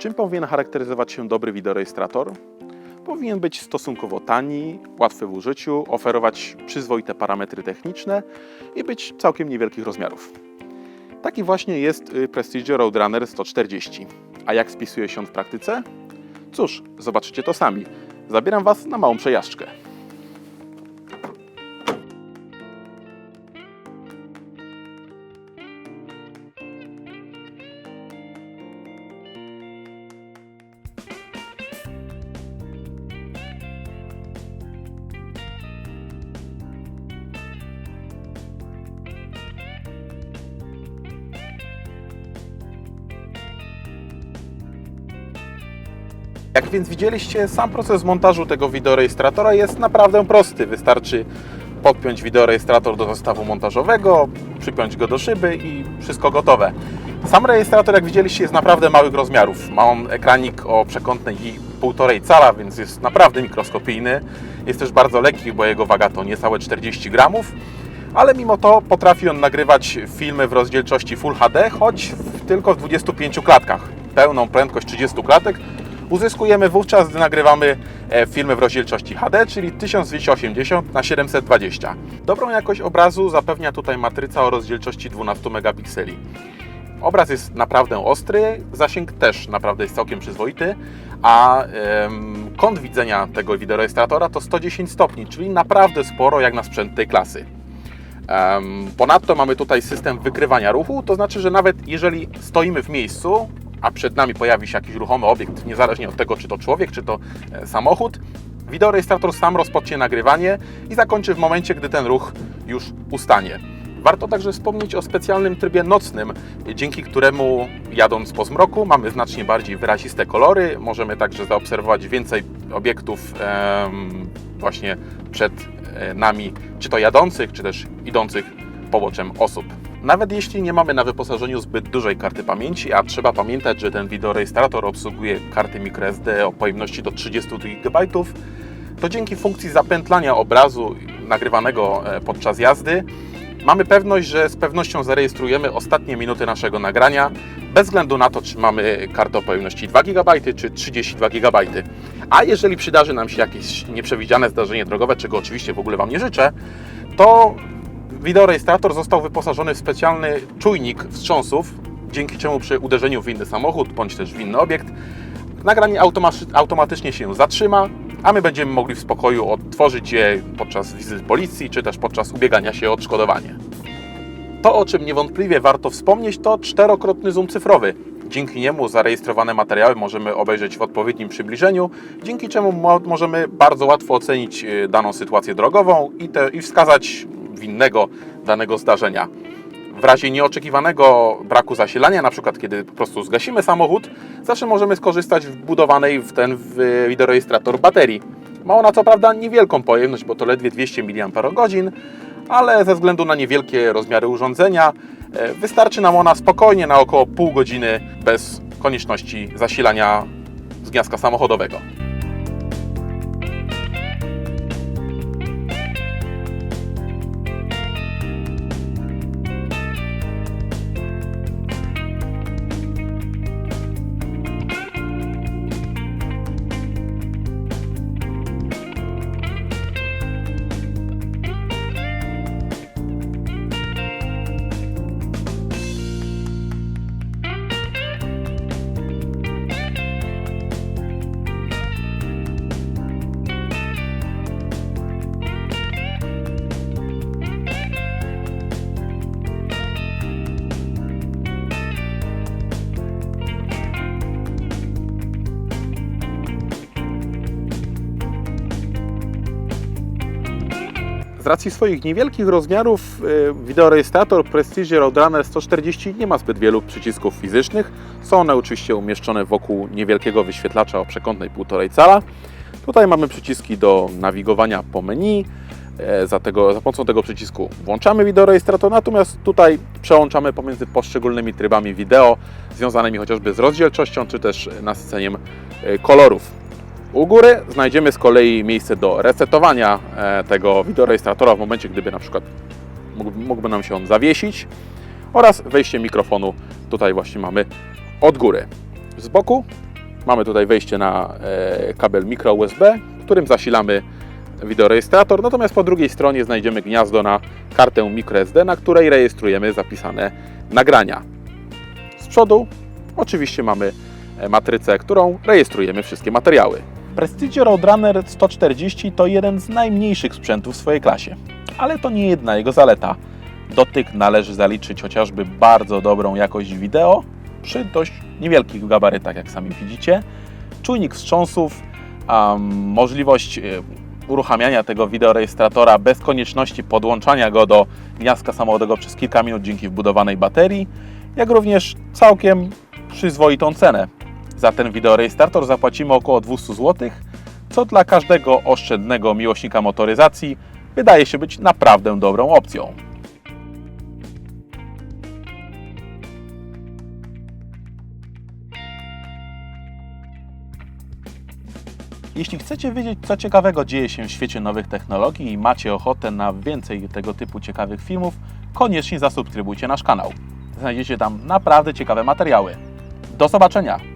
Czym powinien charakteryzować się dobry wideorejestrator? Powinien być stosunkowo tani, łatwy w użyciu, oferować przyzwoite parametry techniczne i być całkiem niewielkich rozmiarów. Taki właśnie jest y, Prestige Roadrunner 140. A jak spisuje się on w praktyce? Cóż, zobaczycie to sami. Zabieram Was na małą przejażdżkę. Jak więc widzieliście, sam proces montażu tego wideorejestratora jest naprawdę prosty. Wystarczy podpiąć wideorejestrator do zestawu montażowego, przypiąć go do szyby i wszystko gotowe. Sam rejestrator, jak widzieliście, jest naprawdę małych rozmiarów. Ma on ekranik o przekątnej 1,5 cala, więc jest naprawdę mikroskopijny. Jest też bardzo lekki, bo jego waga to niecałe 40 gramów. Ale mimo to potrafi on nagrywać filmy w rozdzielczości Full HD, choć w, tylko w 25 klatkach. Pełną prędkość 30 klatek uzyskujemy wówczas, gdy nagrywamy e, filmy w rozdzielczości HD, czyli 1280 na 720. Dobrą jakość obrazu zapewnia tutaj matryca o rozdzielczości 12 megapikseli. Obraz jest naprawdę ostry, zasięg też naprawdę jest całkiem przyzwoity, a kąt widzenia tego wideorejestratora to 110 stopni, czyli naprawdę sporo jak na sprzęt tej klasy. Ponadto mamy tutaj system wykrywania ruchu, to znaczy, że nawet jeżeli stoimy w miejscu, a przed nami pojawi się jakiś ruchomy obiekt, niezależnie od tego, czy to człowiek, czy to e, samochód, wideorejestrator sam rozpocznie nagrywanie i zakończy w momencie, gdy ten ruch już ustanie. Warto także wspomnieć o specjalnym trybie nocnym, dzięki któremu jadąc po zmroku mamy znacznie bardziej wyraziste kolory, możemy także zaobserwować więcej obiektów właśnie przed e, nami, czy to jadących, czy też idących poboczem osób. Nawet jeśli nie mamy na wyposażeniu zbyt dużej karty pamięci, a trzeba pamiętać, że ten wideorejestrator obsługuje karty microSD o pojemności do 32 GB, to dzięki funkcji zapętlania obrazu nagrywanego e, podczas jazdy mamy pewność, że z pewnością zarejestrujemy ostatnie minuty naszego nagrania, bez względu na to, czy mamy kartę o pojemności 2 GB czy 32 GB. A jeżeli przydarzy nam się jakieś nieprzewidziane zdarzenie drogowe, czego oczywiście w ogóle Wam nie życzę, to wideorejestrator został wyposażony w specjalny czujnik wstrząsów, dzięki czemu przy uderzeniu w inny samochód bądź też w inny obiekt nagranie automaty- automatycznie się zatrzyma, a my będziemy mogli w spokoju odtworzyć je podczas wizyty policji czy też podczas ubiegania się o odszkodowanie. To, o czym niewątpliwie warto wspomnieć, to czterokrotny zoom cyfrowy. Dzięki niemu zarejestrowane materiały możemy obejrzeć w odpowiednim przybliżeniu, dzięki czemu mo- możemy bardzo łatwo ocenić y, daną sytuację drogową i, te, i wskazać winnego danego zdarzenia. W razie nieoczekiwanego braku zasilania, na przykład kiedy po prostu zgasimy samochód, zawsze możemy skorzystać w budowanej w ten wideorejestrator baterii. Ma ona co prawda niewielką pojemność, bo to ledwie 200 mAh, ale ze względu na niewielkie rozmiary urządzenia e, wystarczy nam ona spokojnie na około pół godziny bez konieczności zasilania z gniazda samochodowego. Z racji swoich niewielkich rozmiarów y, wideorejestrator Prestige Roadrunner 140 nie ma zbyt wielu przycisków fizycznych. Są one oczywiście umieszczone wokół niewielkiego wyświetlacza o przekątnej 1,5 cala. Tutaj mamy przyciski do nawigowania po menu. E, Za, tego, za pomocą tego przycisku włączamy wideorejestrator, natomiast tutaj przełączamy pomiędzy poszczególnymi trybami wideo, związanymi chociażby z rozdzielczością czy też nasyceniem e, kolorów. U góry znajdziemy z kolei miejsce do resetowania e, tego wideorejestratora w momencie, gdyby na przykład mógłby, nam się on zawiesić oraz wejście mikrofonu tutaj właśnie mamy od góry. Z boku Mamy tutaj wejście na e, kabel mikro USB, którym zasilamy wideorejestrator, natomiast po drugiej stronie znajdziemy gniazdo na kartę microSD, na której rejestrujemy zapisane nagrania. Z przodu oczywiście mamy e, matrycę, którą rejestrujemy wszystkie materiały. Prestige Roadrunner 140 to jeden z najmniejszych sprzętów w swojej klasie, ale to nie jedna jego zaleta. Do tych należy zaliczyć chociażby bardzo dobrą jakość wideo przy dość niewielkich gabarytach, jak sami widzicie, czujnik wstrząsów, um, możliwość e, uruchamiania tego wideorejestratora bez konieczności podłączania go do gniazdka samochodowego przez kilka minut dzięki wbudowanej baterii, jak również całkiem przyzwoitą cenę. Za ten wideorejestrator zapłacimy około 200 zł, co dla każdego oszczędnego miłośnika motoryzacji wydaje się być naprawdę dobrą opcją. Jeśli chcecie wiedzieć, co ciekawego dzieje się w świecie nowych technologii i macie ochotę na więcej tego typu ciekawych filmów, koniecznie zasubskrybujcie nasz kanał. Znajdziecie tam naprawdę ciekawe materiały. Do zobaczenia!